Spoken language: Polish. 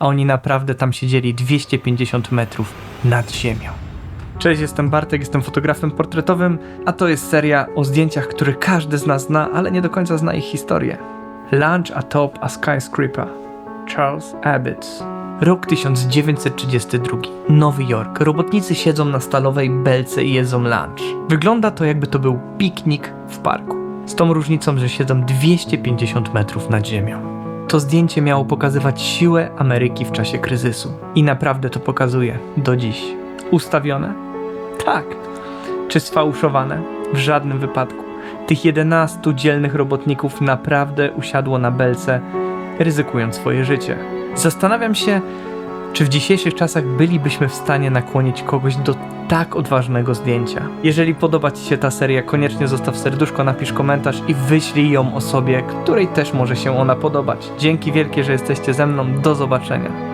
a oni naprawdę tam siedzieli 250 metrów nad ziemią. Cześć, jestem Bartek, jestem fotografem portretowym, a to jest seria o zdjęciach, które każdy z nas zna, ale nie do końca zna ich historię. Lunch atop a skyscraper. Charles Abbott. Rok 1932. Nowy Jork. Robotnicy siedzą na stalowej belce i jedzą lunch. Wygląda to jakby to był piknik w parku. Z tą różnicą, że siedzą 250 metrów nad ziemią. To zdjęcie miało pokazywać siłę Ameryki w czasie kryzysu. I naprawdę to pokazuje do dziś. Ustawione? Tak. Czy sfałszowane? W żadnym wypadku. Tych 11 dzielnych robotników naprawdę usiadło na belce, ryzykując swoje życie. Zastanawiam się, czy w dzisiejszych czasach bylibyśmy w stanie nakłonić kogoś do tak odważnego zdjęcia. Jeżeli podoba Ci się ta seria, koniecznie zostaw serduszko, napisz komentarz i wyślij ją osobie, której też może się ona podobać. Dzięki wielkie, że jesteście ze mną. Do zobaczenia.